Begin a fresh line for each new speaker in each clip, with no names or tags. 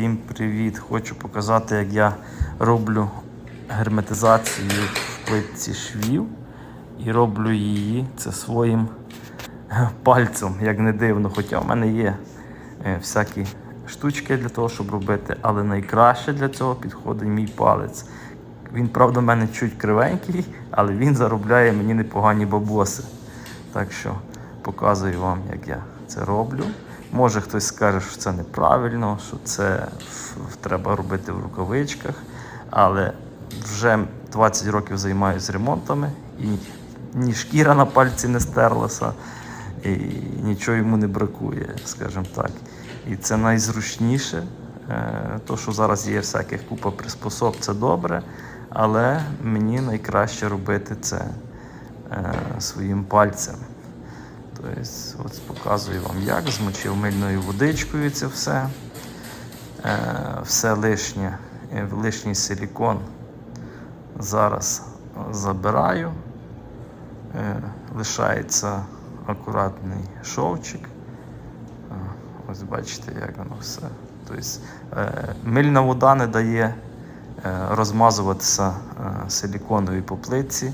Всім привіт! Хочу показати, як я роблю герметизацію в плитці швів і роблю її це своїм е, пальцем, як не дивно. Хоча в мене є е, всякі штучки для того, щоб робити, але найкраще для цього підходить мій палець. Він, правда, в мене чуть кривенький, але він заробляє мені непогані бабоси. Так що показую вам, як я це роблю. Може хтось скаже, що це неправильно, що це треба робити в рукавичках, але вже 20 років займаюся ремонтами і ні шкіра на пальці не стерлася, і нічого йому не бракує, скажімо так. І це найзручніше. Е, То, що зараз є всяких купа приспособ, це добре, але мені найкраще робити це е, своїм пальцем. Тобто, от показую вам, як змочив мильною водичкою це все. Е, все лишнє, е, лишній силікон зараз забираю. Е, лишається акуратний шовчик. Ось бачите, як воно все. Тобто, мильна вода не дає розмазуватися силіконовій по плитці.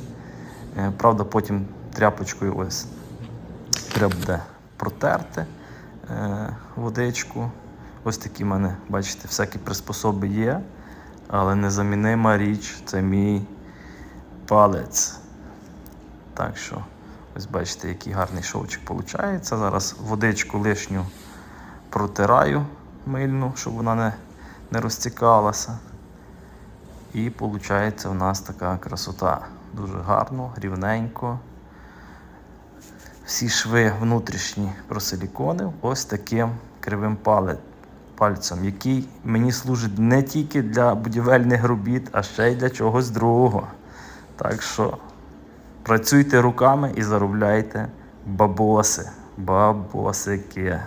Правда, потім тряпочкою ось треба буде протерти е, водичку. Ось такі в мене, бачите, всякі приспособи є, але незамінима річ це мій палець. Так що, ось бачите, який гарний шовчик виходить. Зараз водичку лишню протираю мильну, щоб вона не, не розтікалася. І виходить у нас така красота. Дуже гарно, рівненько. Всі шви внутрішні просиліконив ось таким кривим пальцем, який мені служить не тільки для будівельних робіт, а ще й для чогось другого. Так що працюйте руками і заробляйте бабоси, бабосики.